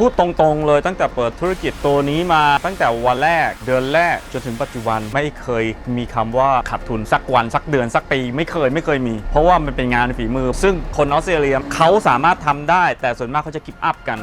พูดตรงๆเลยตั้งแต่เปิดธุรกิจตัวนี้มาตั้งแต่วันแรกเดือนแรกจนถึงปัจจุบันไม่เคยมีคำว่าขาดทุนสักวันสักเดือนสักปีไม่เคยไม่เคยมี เพราะว่ามันเป็นงานฝีมือ ซึ่งคนออสเตรเลียเขาสามารถทำได้ แต่ส่วนมากเขาจะกิฟต์อัพกัน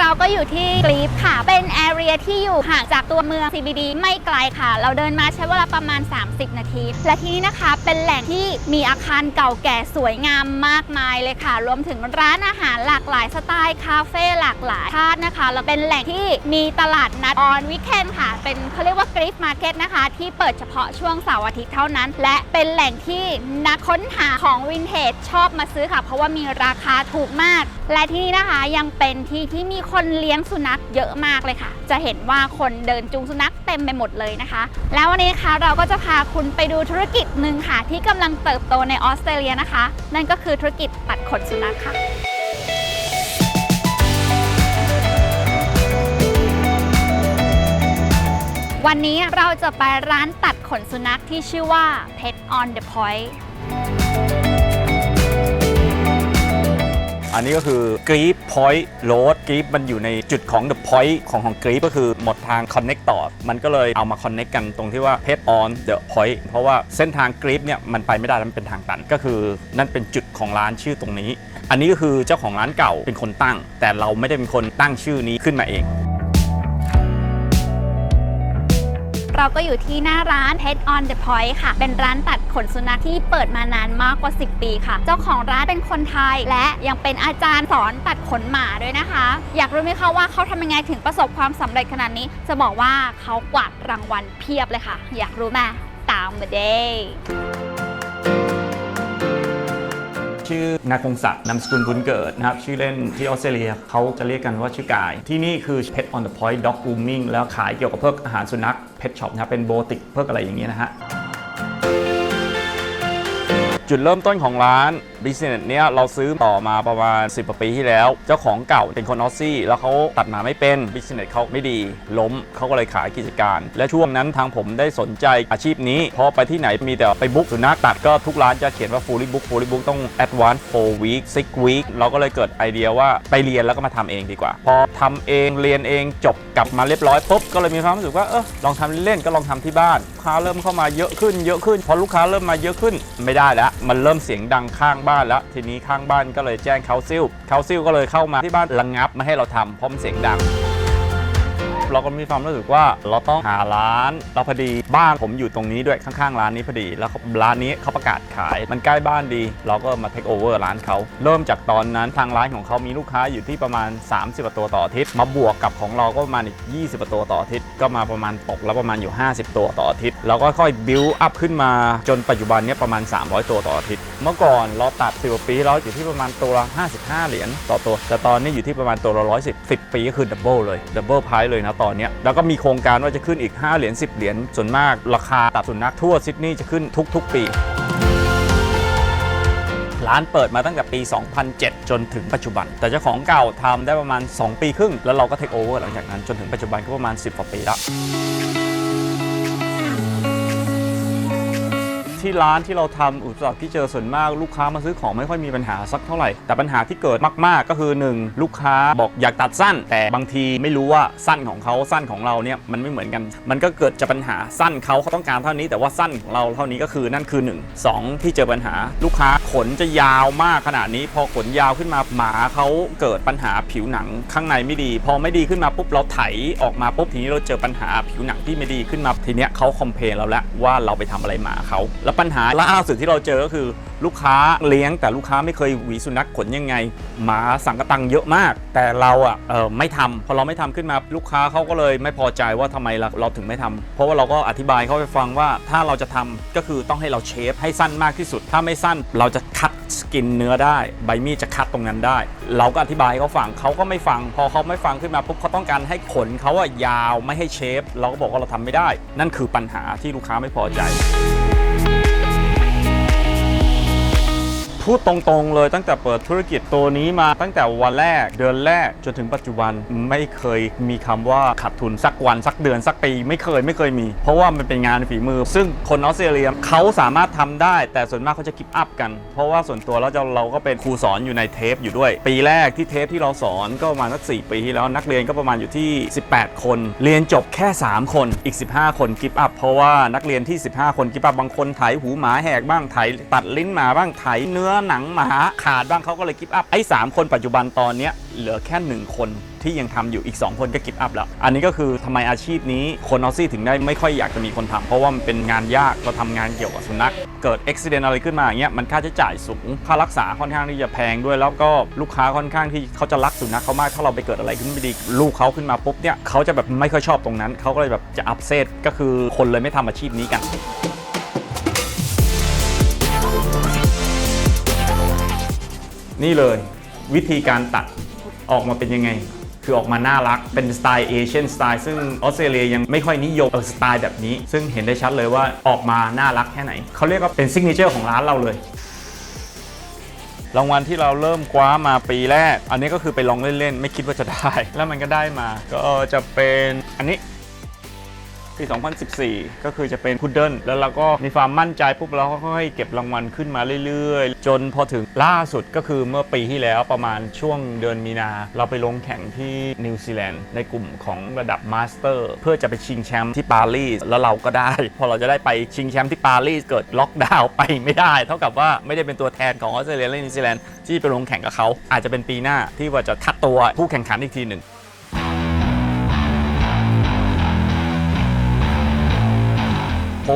เราก็อยู่ที่กรีฟค่ะ เป็นแอเรียที่อยู่ห่างจากตัวเมือง CBD ไม่ไกลค่ะ เราเดินมาใช้เวลาประมาณ 30 นาที และที่นี่นะคะเป็นแหล่งที่มีอาคารเก่าแก่สวยงามมากมายเลยค่ะ รวมถึงร้านอาหารหลากหลายสไตล์คาเฟ่หลากหลายชาตินะคะแล้วเป็นแหล่งที่มีตลาดนัดออนวิกเคนค่ะ เป็นเขาเรียกว่ากรีฟมาร์เก็ตนะคะ ที่เปิดเฉพาะช่วงเสาร์อาทิตย์เท่านั้น และเป็นแหล่งที่นักค้นหาของวินเทจชอบมาซื้อค่ะ เพราะว่ามีราคาถูกมาก และที่นี่นะคะยังเป็นที่ที่มีคนเลี้ยงสุนัขเยอะมากเลยค่ะ จะเห็นว่าคนเดินจูงสุนัขเต็มไปหมดเลยนะคะ แล้ววันนี้นะคะเราก็จะพาคุณไปดูธุรกิจหนึ่งค่ะ ที่กำลังเติบโตในออสเตรเลียนะคะ นั่นก็คือธุรกิจตัดขนสุนัขค่ะวันนี้เราจะไปร้านตัดขนสุนัขที่ชื่อว่า Pet on the Point อันนี้ก็คือกรีฟพอยต์โรดกรีฟมันอยู่ในจุดของ The Point ของของกรีฟก็คือหมดทาง Connect ต่อ มันก็เลยเอามา Connect กันตรงที่ว่า Head on the Point เพราะว่าเส้นทางกรีฟเนี่ยมันไปไม่ได้มันเป็นทางตัน ก็คือนั่นเป็นจุดของร้านชื่อตรงนี้ อันนี้ก็คือเจ้าของร้านเก่าเป็นคนตั้ง แต่เราไม่ได้เป็นคนตั้งชื่อนี้ขึ้นมาเอง เราก็อยู่ที่หน้าร้าน Pet on the Point ค่ะ เป็นร้านตัดขนสุนัขที่เปิดมานานมากกว่า 10 ปีค่ะ เจ้าของร้านเป็นคนไทย และยังเป็นอาจารย์สอนตัดขนหมาด้วยนะคะ อยากรู้ไหมคะว่าเขาทำยังไงถึงประสบความสำเร็จขนาดนี้ จะบอกว่าเขากวาดรางวัลเพียบเลยค่ะ อยากรู้ไหมตามมาเด้ ชื่อนายคงศักดิ์นามสกุลบุญเกิดนะครับ ชื่อเล่นที่ออสเตรเลียเขาจะเรียกกันว่าชื่อกาย ที่นี่คือ Pet on the Point Dog Grooming แล้วขายเกี่ยวกับเพิกอาหารสุนัข Pet Shop นะครับเป็นโบติกเพิกอะไรอย่างเงี้ยนะฮะ จุดเริ่มต้นของร้าน Business เนี้ยเราซื้อต่อมาประมาณ 10กว่าปีที่แล้ว เจ้าของเก่าเป็นคนออสซี่ แล้วเขาตัดหมาไม่เป็น Business เขาไม่ดี ล้มเขาก็เลยขายกิจการ และช่วงนั้นทางผมได้สนใจอาชีพนี้พอไปที่ไหนมีแต่ไปบุ๊กสุนัขตัดก็ทุกร้านจะเขียนว่า fully book fully book ต้อง advance 4 week 6 week เราก็เลยเกิดไอเดียว่าไปเรียนแล้วก็มาทำเองดีกว่า พอทำเองเรียนเองจบกลับมาเรียบร้อยปุ๊บก็เลยมีความรู้สึกว่าเออลองทำเล่นก็ลองทำที่บ้านลูกค้าเริ่มเข้ามาเยอะขึ้นเยอะขึ้นพอลูกค้าเริ่มมาเยอะขึ้นไม่ได้แล้วมันเริ่มเสียงดังข้างบ้านแล้วทีนี้ข้างบ้านก็เลยแจ้งเคาซิลเคาซิลก็เลยเข้ามาที่บ้านระงับไม่ให้เราทำเพราะมันเสียงดัง เราก็มีความรู้สึกว่าเราต้องหาร้านเราพอดีบ้านผมอยู่ตรงนี้ด้วยข้างๆ ร้านนี้พอดี แล้วร้านนี้เขาประกาศขายมันใกล้บ้านดี เราก็มาเทคโอเวอร์ร้านเขาเริ่มจากตอนนั้นทางร้านของเขามีลูกค้าอยู่ที่ประมาณ 30กว่าตัวต่ออาทิตย์มาบวกกับของเราก็ประมาณอีก20กว่าตัวต่ออาทิตย์ก็มาประมาณตกแล้วประมาณอยู่ 50 ตัวต่ออาทิตย์เราก็ค่อยบิวอัพขึ้นมาจนปัจจุบันนี้ประมาณ 300 ตัวต่ออาทิตย์เมื่อก่อนเราตัด10กว่าปีเราอยู่ที่ประมาณตัวละ55 เหรียญต่อตัว แต่ตอนนี้อยู่ที่ประมาณตัวละ110 10 ปีก็คือดับเบิลเลยดับเบิลไพร์เลยนะตอนเนี้ยแล้วก็มีโครงการว่าจะขึ้นอีก 5 เหรียญ10 เหรียญส่วนมากราคาตับสุนัขทั่วซิดนีย์จะขึ้นทุก ๆ ปี ร้านเปิดมาตั้งแต่ปี 2007 จนถึงปัจจุบัน แต่เจ้าของเก่าทำได้ประมาณ 2 ปีครึ่ง แล้วเราก็เทคโอเวอร์หลังจากนั้นจนถึงปัจจุบันก็ประมาณ 10กว่าปีแล้ว ที่ร้านที่เราทำอุปสรรคที่เจอส่วนมากลูกค้ามาซื้อของไม่ค่อยมีปัญหาสักเท่าไหร่ แต่ปัญหาที่เกิดมาก ๆ ก็คือ 1 ลูกค้าบอกอยากตัดสั้น แต่บางทีไม่รู้ว่าสั้นของเขาสั้นของเราเนี่ยมันไม่เหมือนกัน มันก็เกิดจะปัญหาสั้นเขาเขาต้องการเท่านี้ แต่ว่าสั้นของเราเท่านี้ก็คือนั่นคือ 1 2 ที่เจอปัญหาลูกค้าขนจะยาวมากขนาดนี้ พอขนยาวขึ้นมาหมาเขาเกิดปัญหาผิวหนังข้างในไม่ดี พอไม่ดีขึ้นมาปุ๊บเราไถออกมาปุ๊บทีนี้เราเจอปัญหาผิวหนังที่ไม่ดีขึ้นมาทีเนี้ยเขาคอมเพลนเราแล้วว่าเราไปทำอะไรหมาเขาแล้วปัญหาล่าสุดที่เราเจอก็คือลูกค้าเลี้ยง แต่ลูกค้าไม่เคยหวีสุนัขขนยังไง หมาสังกตังเยอะมาก แต่เราอะเออไม่ทำพอเราไม่ทำขึ้นมาลูกค้าเขาก็เลยไม่พอใจว่าทำไมเราเราถึงไม่ทำเพราะว่าเราก็อธิบายเขาไปฟังว่าถ้าเราจะทำก็คือต้องให้เราเชฟให้สั้นมากที่สุด ถ้าไม่สั้นเราจะคัดสกินเนื้อได้ ใบมีดจะคัดตรงนั้นได้ เราก็อธิบายให้เขาฟังเขาก็ไม่ฟัง พอเขาไม่ฟังขึ้นมาปุ๊บเขาต้องการให้ขนเขาอะยาวไม่ให้เชฟ เราก็บอกว่าเราทำไม่ได้ นั่นคือปัญหาที่ลูกค้าไม่พอใจ พูดตรงๆเลยตั้งแต่เปิดธุรกิจตัวนี้มาตั้งแต่วันแรกเดือนแรกจนถึงปัจจุบันไม่เคยมีคำว่าขาดทุนสักวันสักเดือนสักปีไม่เคยไม่เคยมี เพราะว่ามันเป็นงานฝีมือ ซึ่งคนออสเตรเลียเขาสามารถทำได้ แต่ส่วนมากเขาจะกิฟอัพกัน เพราะว่าส่วนตัวแล้วเราเราก็เป็นครูสอนอยู่ในเทปอยู่ด้วย ปีแรกที่เทปที่เราสอนก็ประมาณสัก4ปีที่แล้วนักเรียนก็ประมาณอยู่ที่ 18 คน เรียนจบแค่ 3 คนอีก 15 คนกิฟอัพเพราะว่านักเรียนที่ 15 คนกิฟอัพบางคนไถหูหมาแหกบ้างไถตัดลิ้นหมาบ้างไถเนื้อหนังหมาขาดบ้างเขาก็เลยกิฟต์อัพไอ้สามคนปัจจุบันตอนเนี้ยเหลือแค่หนึ่งคนที่ยังทำอยู่อีก 2 คนก็กิฟต์อัพแล้ว อันนี้ก็คือทำไมอาชีพนี้คนออสซี่ถึงได้ไม่ค่อยอยากจะมีคนทำเพราะว่ามันเป็นงานยากเราทำงานเกี่ยวกับสุนัข เกิดอุบิเหตุอะไรขึ้นมาอย่างเงี้ยมันค่าใช้จ่ายสูง ค่ารักษาค่อนข้างที่จะแพงด้วย แล้วก็ลูกค้าค่อนข้างที่เขาจะรักสุนัขเขามากถ้าเราไปเกิดอะไรขึ้นไม่ดีลูกเขาขึ้นมาปุ๊บเนี่ยเขาจะแบบไม่ค่อยชอบตรงนั้นเขาก็เลยแบบจะอัพเซตก็คือคนเลยไม่ทำอาชีพนี้กัน นี่เลยวิธีการตัดออกมาเป็นยังไง คือออกมาน่ารักเป็นสไตล์เอเชียนสไตล์ซึ่งออสเตรเลียยังไม่ค่อยนิยมเออสไตล์แบบนี้ ซึ่งเห็นได้ชัดเลยว่าออกมาน่ารักแค่ไหน เขาเรียกว่าเป็นซิกเนเจอร์ของร้านเราเลยรางวัลที่เราเริ่มคว้ามาปีแรก อันนี้ก็คือไปลองเล่นๆ ไม่คิดว่าจะได้ แล้วมันก็ได้มา ก็จะเป็นอันนี้ ปี 2014 ก็คือจะเป็นพุดเดิ้ลแล้วเราก็มีความมั่นใจปุ๊บเราก็ค่อยๆเก็บรางวัลขึ้นมาเรื่อยๆ จนพอถึงล่าสุดก็คือเมื่อปีที่แล้วประมาณช่วงเดือนมีนา เราไปลงแข่งที่นิวซีแลนด์ในกลุ่มของระดับมาสเตอร์ เพื่อจะไปชิงแชมป์ที่ปารีสแล้วเราก็ได้ พอเราจะได้ไปชิงแชมป์ที่ปารีสเกิดล็อกดาวน์ไปไม่ได้ เท่ากับว่าไม่ได้เป็นตัวแทนของออสเตรเลียและนิวซีแลนด์ที่ไปลงแข่งกับเขาอาจจะเป็นปีหน้าที่ว่าจะคัดตัวผู้แข่งขันอีกทีหนึ่ง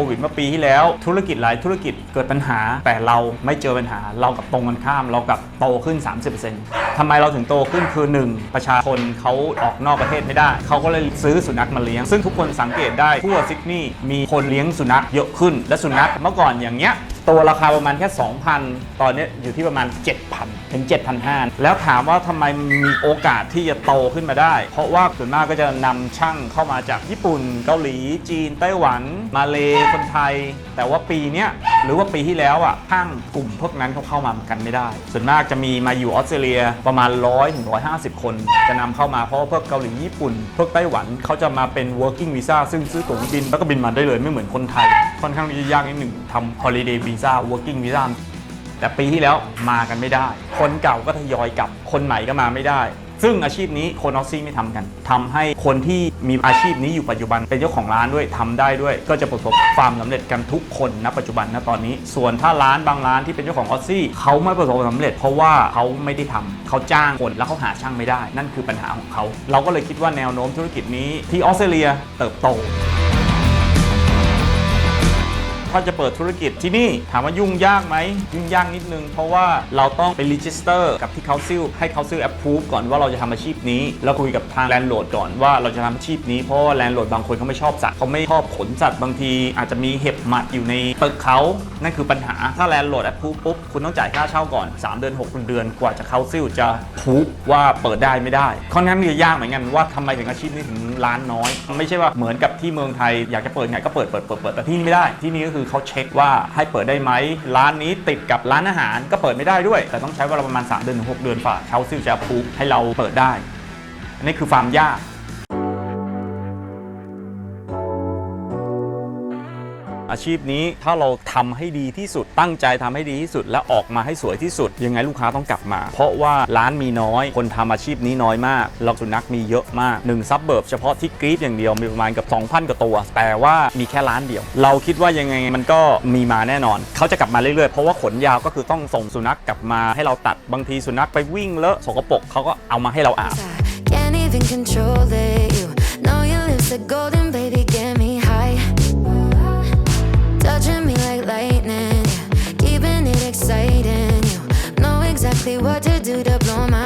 วิดเมื่อปีที่แล้ว ธุรกิจหลายธุรกิจเกิดปัญหา แต่เราไม่เจอปัญหา เรากับตรงกันข้าม เรากับโตขึ้น 30%ทำไมเราถึงโตขึ้นคือ 1 ประชาชนเขาออกนอกประเทศไม่ได้ เขาก็เลยซื้อสุนัขมาเลี้ยง ซึ่งทุกคนสังเกตได้ทั่วซิดนีย์มีคนเลี้ยงสุนัขเยอะขึ้น และสุนัขเมื่อก่อนอย่างเงี้ย ตัวราคาประมาณแค่ 2,000 ตอนนี้อยู่ที่ประมาณ 7,000 ถึง 7,500 แล้วถามว่าทำไมมีโอกาสที่จะโตขึ้นมาได้ เพราะว่าส่วนมากก็จะนำช่างเข้ามาจากญี่ปุ่น เกาหลี จีน ไต้หวัน มาเลคนไทย แต่ว่าปีนี้หรือว่าปีที่แล้วอะช่างกลุ่มพวกนั้นเขาเข้ามากันไม่ได้ ส่วนมากจะมีมาอยู่ออสเตรเลียประมาณ 100ถึง150 คน จะนำเข้ามาเพราะว่าพวกเกาหลีญี่ปุ่น พวกไต้หวันเขาจะมาเป็น working visa ซึ่งซื้อตั๋วบินแล้วก็บินมาได้เลยไม่เหมือนคนไทย ค่อนข้างที่จะยากนิดหนึ่งทำ holiday visa working visa แต่ปีที่แล้วมากันไม่ได้ คนเก่าก็ทยอยกลับ คนใหม่ก็มาไม่ได้ ซึ่งอาชีพนี้คนออสซี่ไม่ทำกันทำให้คนที่มีอาชีพนี้อยู่ปัจจุบันเป็นเจ้าของร้านด้วยทำได้ด้วย ก็จะประสบความสำเร็จกันทุกคนณปัจจุบันณตอนนี้ ส่วนถ้าร้านบางร้านที่เป็นเจ้าของออสซี่เขาไม่ประสบความสำเร็จ เพราะว่าเขาไม่ได้ทำเขาจ้างคนแล้วเขาหาช่างไม่ได้ นั่นคือปัญหาของเขา เราก็เลยคิดว่าแนวโน้มธุรกิจนี้ที่ออสเตรเลียเติบโต ถ้าจะเปิดธุรกิจที่นี่ถามว่ายุ่งยากไหมยุ่งยากนิดนึง เพราะว่าเราต้องไปรีจิสเตอร์กับที่เขาซิลให้เขาซิลแอปพูฟก่อนว่าเราจะทำอาชีพนี้ แล้วคุยกับทางแลนด์โหลดก่อนว่าเราจะทำอาชีพนี้เพราะว่าแลนด์โหลดบางคนเขาไม่ชอบสัตว์เขาไม่ชอบขนสัตว์บางทีอาจจะมีเห็บหมัดอยู่ในตึกเขานั่นคือปัญหาถ้าแลนด์โหลดแอปพูฟปุ๊บคุณต้องจ่ายค่าเช่าก่อน 3 เดือน6เดือนกว่าจะเขาซิลจะพูฟว่าเปิดได้ไม่ได้ค่อนข้างที่จะยากเหมือนกันว่าทำไมถึงอาชีพนี้ถึงร้านน้อย ไม่ใช่ว่าเหมือนกับที่เมืองไทยอยากจะเปิดไงก็เปิดเปิดเปิดเปิดแต่ที่นี่ไม่ได้ที่นี่ก็คือเขาเช็คว่าให้เปิดได้ไหมร้านนี้ติดกับร้านอาหารก็เปิดไม่ได้ด้วย แต่ต้องใช้เวลาประมาณ 3 เดือนถึง6เดือนฝ่าเขาซิลจะพูฟให้เราเปิดได้อันนี้คือความยาก อาชีพนี้ถ้าเราทำให้ดีที่สุดตั้งใจทำให้ดีที่สุด และออกมาให้สวยที่สุด ยังไงลูกค้าต้องกลับมา เพราะว่าร้านมีน้อย คนทำอาชีพนี้น้อยมากเราสุนัขมีเยอะมาก1ซับเบิร์บเฉพาะที่กรีดอย่างเดียวมีประมาณกับ 2,000กว่าตัว แต่ว่ามีแค่ร้านเดียว เราคิดว่ายังไงมันก็มีมาแน่นอน เขาจะกลับมาเรื่อยๆ เพราะว่าขนยาวก็คือต้องส่งสุนัขกลับมาให้เราตัดบางทีสุนัขไปวิ่งเลอะสกปรกเขาก็เอามาให้เราอาบ exactly what to do to blow my